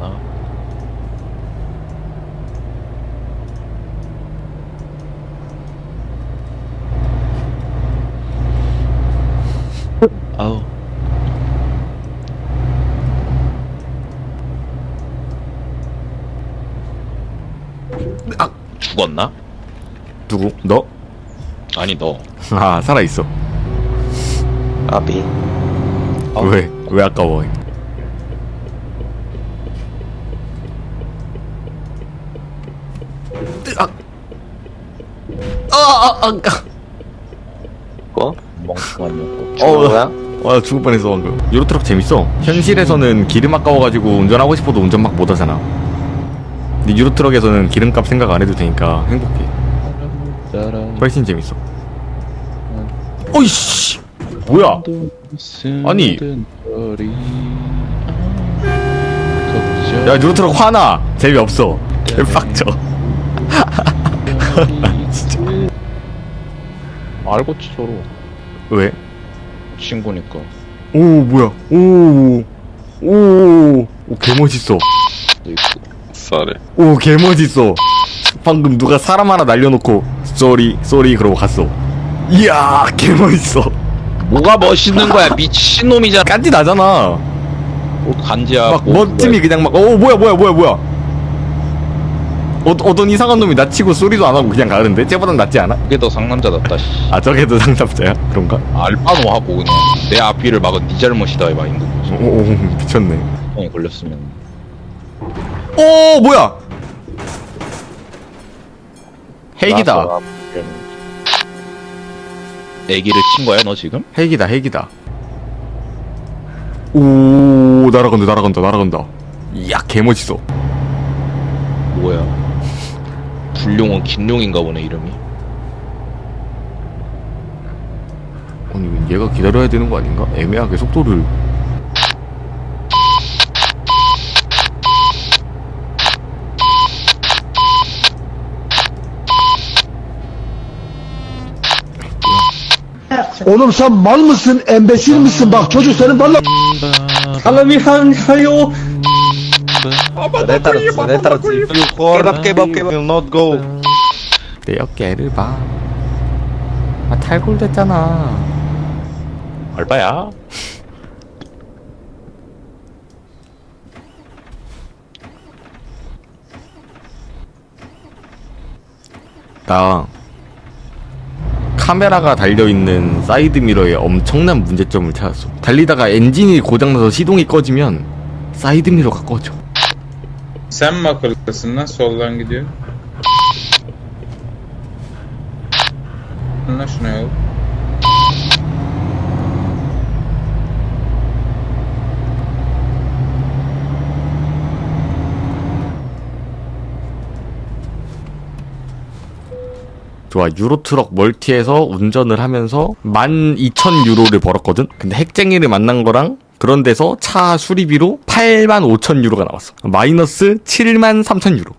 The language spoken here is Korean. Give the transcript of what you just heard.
않나 아우 아 죽었나? 누구? 너? 아니 너 아 살아있어 아비 왜? 어? 왜 아까워 아! 아! 아! 아! 아! 뭐? 멍청한 녀석. 어, 죽은 거야? 와 죽을 뻔했어 방금 유로트럭 재밌어 현실에서는 기름 아까워가지고 운전하고 싶어도 운전 막 못하잖아 근데 유로트럭에서는 기름값 생각 안 해도 되니까 행복해 훨씬 재밌어 어이씨 뭐야 아니. 야 유로트럭 화나 재미없어 빡쳐 진짜 알고 치 서로 왜? 친구니까. 오 뭐야 오오 오, 오, 개멋있어 너 있고. 썰을 오 개 멋있어 방금 누가 사람 하나 날려놓고 쏘리 쏘리 그러고 갔어 이야 개 멋있어 뭐가 멋있는 거야 미친 놈이잖아. 깐지 나잖아 뭐 간지야. 막 뭐 멋짐이 그냥 막어 뭐야 뭐야 뭐야 뭐야 어, 어떤 이상한 놈이 나 치고 소리도 안 하고 그냥 가는데 쟤보단 낫지 않아? 그게 더 상남자답다. 씨. 아 저게도 상납자야? 그런가? 알바노 하고 그냥 내 앞뒤를 막은 네 잘못이다 이 마인드. 오, 오 미쳤네 형이 걸렸으면. 오 뭐야 헬기다 나서 애기를 친 거야 너 지금? 헬기다 헬기다 오 날아간다 날아간다 날아간다 이야 개멋있어 뭐야? 불룡은 김룡인가 보네 이름이. 아니 왜 얘가 기다려야 되는 거 아닌가? 애매하게 속도를 Oğlum sen mal mısın, embesil misin? Bak çocuk senin valla... 사람이 하요. 내내 깨밥 will not go. 내 어깨를 봐. 아 탈골됐잖아. 알바야. 나 카메라가 달려있는 사이드 미러에 엄청난 문제점을 찾았어. 달리다가 엔진이 고장나서 시동이 꺼지면 사이드 미러가 꺼져. Sen mi akıllısın lan soldan gidiyor? Lan şuna yol. 좋아 유로트럭 멀티에서 운전을 하면서 12,000 유로를 벌었거든? 근데 핵쟁이를 만난 거랑 그런 데서 차 수리비로 85,000유로가 나왔어. 마이너스 73,000유로